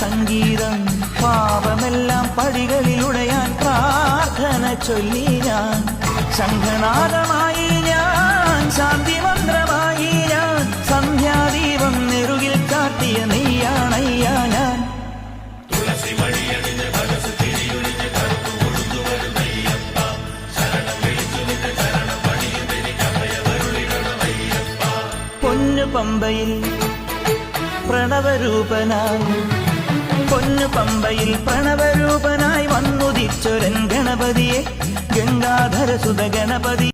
സംഗീതം പാപമെല്ലാം പടികളിൽ ഉടയാൻ പ്രാർത്ഥന ചൊല്ലി ഞാൻ. ശംഖനാദമായി ഞാൻ ശാന്തി മന്ത്രമായി ഞാൻ സന്ധ്യാദീപം നെറുകിൽ കാട്ടിയ നെയ്യാണയ്യ ഞാൻ. പൊന്നു പമ്പയിൽ പ്രണവരൂപനായി പമ്പയിൽ പ്രണവരൂപനായി വന്നുദിച്ചൊരൻ ഗണപതിയെ. ഗംഗാധര സുത ഗണപതി